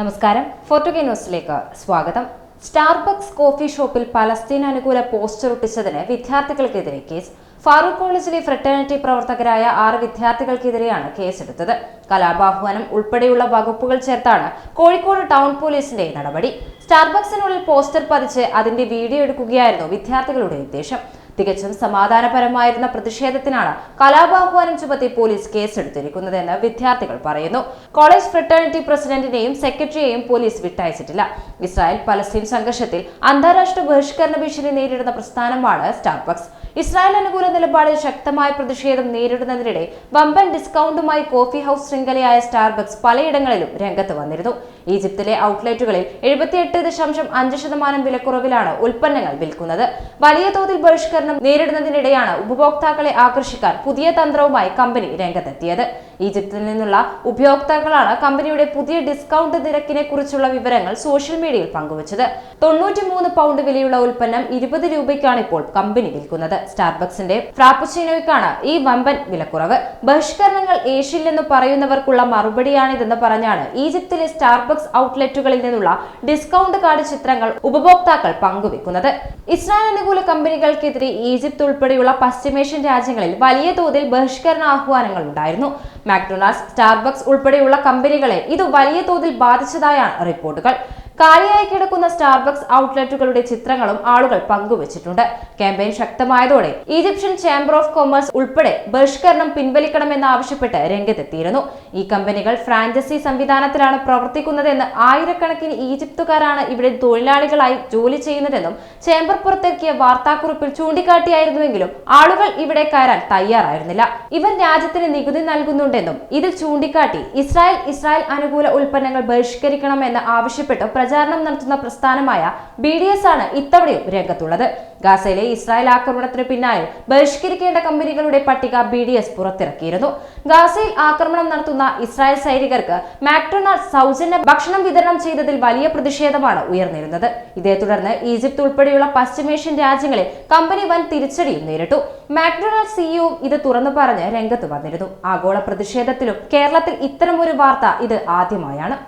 നമസ്കാരം. ഫോർട്ടുഗേ ന്യൂസിലേക്ക് സ്വാഗതം. സ്റ്റാർബക്സ് കോഫി ഷോപ്പിൽ പലസ്തീൻ അനുകൂല പോസ്റ്റർ ഒട്ടിച്ചതിന് വിദ്യാർത്ഥികൾക്കെതിരെ കേസ്. ഫാറൂഖ് കോളേജിലെ ഫ്രട്ടേണിറ്റി പ്രവർത്തകരായ ആറ് വിദ്യാർത്ഥികൾക്കെതിരെയാണ് കേസെടുത്തത്. കലാപാഹ്വാനം ഉൾപ്പെടെയുള്ള വകുപ്പുകൾ ചേർത്താണ് കോഴിക്കോട് ടൗൺ പോലീസിന്റെ നടപടി. സ്റ്റാർബക്സിനുള്ളിൽ പോസ്റ്റർ പതിച്ച് അതിന്റെ വീഡിയോ എടുക്കുകയായിരുന്നു വിദ്യാർത്ഥികളുടെ ഉദ്ദേശം. തികച്ചും സമാധാനപരമായിരുന്ന പ്രതിഷേധത്തിനാണ് കലാപാഹ്വാനം ചുമത്തി പോലീസ് കേസെടുത്തിരിക്കുന്നതെന്ന് വിദ്യാർത്ഥികൾ പറയുന്നു. കോളേജ് ഫ്രട്ടേണിറ്റി പ്രസിഡന്റിനെയും സെക്രട്ടറിയെയും പോലീസ് വിട്ടയച്ചിട്ടില്ല. ഇസ്രായേൽ പലസ്തീൻ സംഘർഷത്തിൽ അന്താരാഷ്ട്ര ബഹിഷ്കരണ ഭീഷണി നേരിടുന്ന പ്രസ്ഥാനമാണ് സ്റ്റാർബക്സ്. ഇസ്രായേൽ അനുകൂല നിലപാടിൽ ശക്തമായ പ്രതിഷേധം നേരിടുന്നതിനിടെ വമ്പൻ ഡിസ്കൗണ്ടുമായി കോഫി ഹൗസ് ശൃംഖലയായ സ്റ്റാർബക്സ് പലയിടങ്ങളിലും രംഗത്ത് വന്നിരുന്നു. ഈജിപ്തിലെ ഔട്ട്ലെറ്റുകളിൽ എഴുപത്തിയെട്ട് ദശാംശം അഞ്ച് ശതമാനം വിലക്കുറവിലാണ് ഉൽപ്പന്നങ്ങൾ വിൽക്കുന്നത്. വലിയ തോതിൽ ബഹിഷ്കരണം നേരിടുന്നതിനിടെയാണ് ഉപഭോക്താക്കളെ ആകർഷിക്കാൻ പുതിയ തന്ത്രവുമായി കമ്പനി രംഗത്തെത്തിയത്. ഈജിപ്തിൽ നിന്നുള്ള ഉപയോക്താക്കളാണ് കമ്പനിയുടെ പുതിയ ഡിസ്കൗണ്ട് നിരക്കിനെ കുറിച്ചുള്ള വിവരങ്ങൾ സോഷ്യൽ മീഡിയയിൽ പങ്കുവച്ചത്. തൊണ്ണൂറ്റിമൂന്ന് പൗണ്ട് വിലയുള്ള ഉൽപ്പന്നം ഇരുപത് രൂപയ്ക്കാണ് ഇപ്പോൾ കമ്പനി വിൽക്കുന്നത്. സ്റ്റാർബക്സിന്റെ ഫ്രാപ്പുച്ചിനോയ്ക്കാണ് ഈ വമ്പൻ വിലക്കുറവ്. ബഹിഷ്കരണങ്ങൾ ഏഷ്യയിലെന്ന് പറയുന്നവർക്കുള്ള മറുപടിയാണിതെന്ന് പറഞ്ഞാണ് ഈജിപ്തിലെ സ്റ്റാർബക്സ് ഔട്ട്ലെറ്റുകളിൽ നിന്നുള്ള ഡിസ്കൗണ്ട് കാർഡ് ചിത്രങ്ങൾ ഉപഭോക്താക്കൾ പങ്കുവെക്കുന്നത്. ഇസ്രായേൽ അനുകൂല കമ്പനികൾക്കെതിരെ ഈജിപ്ത് ഉൾപ്പെടെയുള്ള പശ്ചിമേഷ്യൻ രാജ്യങ്ങളിൽ വലിയ തോതിൽ ബഹിഷ്കരണ ആഹ്വാനങ്ങൾ ഉണ്ടായിരുന്നു. മാക്ഡൊണാൾഡ്സ് സ്റ്റാർബക്സ് ഉൾപ്പെടെയുള്ള കമ്പനികളെ ഇത് വലിയ തോതിൽ ബാധിച്ചതായാണ് റിപ്പോർട്ടുകൾ. കാലിയായി കിടക്കുന്ന സ്റ്റാർബക്സ് ഔട്ട്ലെറ്റുകളുടെ ചിത്രങ്ങളും ആളുകൾ പങ്കുവച്ചിട്ടുണ്ട്. ക്യാമ്പയിൻ ശക്തമായതോടെ ഈജിപ്ഷ്യൻ ചേംബർ ഓഫ് കൊമേഴ്സ് ഉൾപ്പെടെ ബഹിഷ്കരണം പിൻവലിക്കണമെന്നാവശ്യപ്പെട്ട് രംഗത്തെത്തിയിരുന്നു. ഈ കമ്പനികൾ ഫ്രാഞ്ചൈസി സംവിധാനത്തിലാണ് പ്രവർത്തിക്കുന്നതെന്ന് ആയിരക്കണക്കിന് ഈജിപ്തുകാരാണ് ഇവിടെ തൊഴിലാളികളായി ജോലി ചെയ്യുന്നതെന്നും ചേംബർ പുറത്തിറക്കിയ വാർത്താക്കുറിപ്പിൽ ചൂണ്ടിക്കാട്ടിയായിരുന്നുവെങ്കിലും ആളുകൾ ഇവിടെ കയറാൻ തയ്യാറായിരുന്നില്ല. ഇവർ രാജ്യത്തിന് നികുതി നൽകുന്നുണ്ടെന്നും ഇതിൽ ചൂണ്ടിക്കാട്ടി ഇസ്രായേൽ ഇസ്രായേൽ അനുകൂല ഉൽപ്പന്നങ്ങൾ ബഹിഷ്കരിക്കണമെന്ന് ആവശ്യപ്പെട്ട് പ്രചാരണം നടത്തുന്ന പ്രസ്ഥാനമായ ബി ഡി എസ് ആണ് ഇത്തവണയും രംഗത്തുള്ളത്. ഗാസയിലെ ഇസ്രായേൽ ആക്രമണത്തിന് പിന്നാലെ ബഹിഷ്കരിക്കേണ്ട കമ്പനികളുടെ പട്ടിക ബി ഡി എസ് പുറത്തിറക്കിയിരുന്നു. ഗാസയിൽ ആക്രമണം നടത്തുന്ന ഇസ്രായേൽ സൈനികർക്ക് മാക്ഡൊണാൾഡ് സൗജന്യ ഭക്ഷണം വിതരണം ചെയ്തതിൽ വലിയ പ്രതിഷേധമാണ് ഉയർന്നിരുന്നത്. ഇതേ തുടർന്ന് ഈജിപ്ത് ഉൾപ്പെടെയുള്ള പശ്ചിമേഷ്യൻ രാജ്യങ്ങളെ കമ്പനി വൻ തിരിച്ചടിയും നേരിട്ടു. മാക്ഡൊണാൾഡ് സിഇഒ ഇത് തുറന്നു പറഞ്ഞ് രംഗത്ത് വന്നിരുന്നു. ആഗോള പ്രതിഷേധത്തിലും കേരളത്തിൽ ഇത്തരമൊരു വാർത്ത ഇത് ആദ്യമായാണ്.